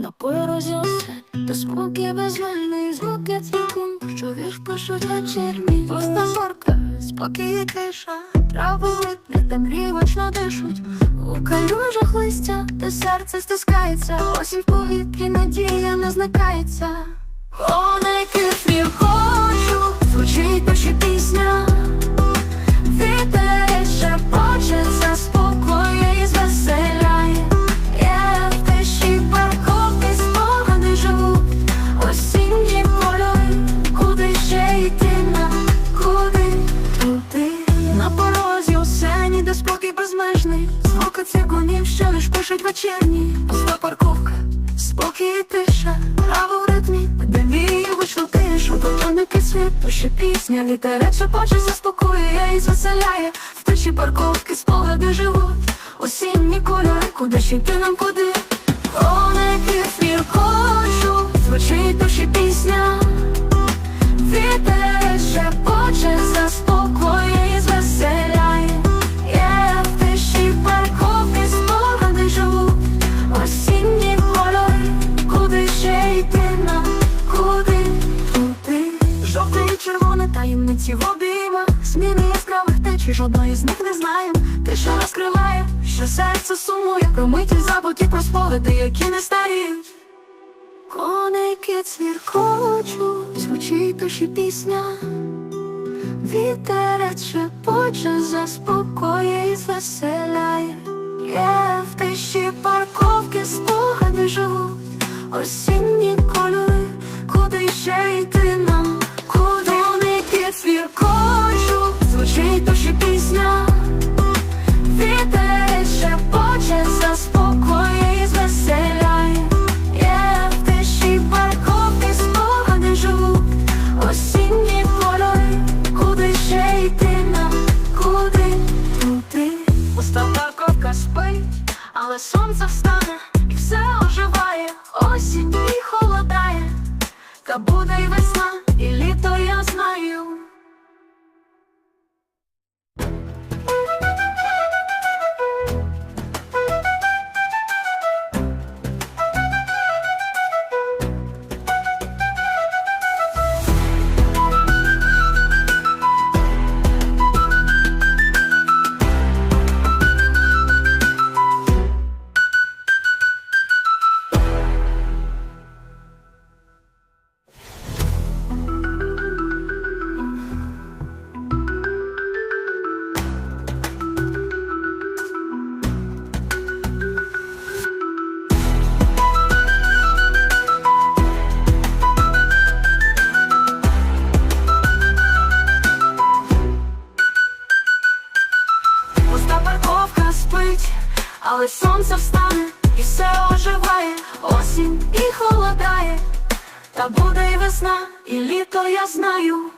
На порозі усе, та спокій безвольний звуки цвіку, що вірш пишуть вечірні. Пуста морка, спокій і тиша, трави липні, де мрівочно дишуть. У калюжах листя, та серце стискається, осінь в повітрі, надія не зникається. О, на цигунів, що лиш пишуть вечірні, пуста парковка, спокій і тиша, право в ритмі, де мій вийшло тишу, Тоники світ, пише пісня, літерет шепоче, заспокоює і звеселяє, в тиші парковки спогади живуть, осінні кольори, куди ще йти нам куди, О, на яких хочу, звучить душі пісня. Таємниці в обіймах, зміни яскравих течій, жодної з них не знаєм. Тиша розкриває, що серце сумує, про миті забуті, про спогади, які не старіють. Коники цвіркочуть, звучить душі пісня, Вітерець шепоче, заспокоює і звеселяє. Я в тиші парковки спогади живуть, осінні сонце встане і все оживає, осінь і холодає, та буде й весна, і літо але сонце встане і все оживає, осінь і холодає, та буде й весна, і літо я знаю.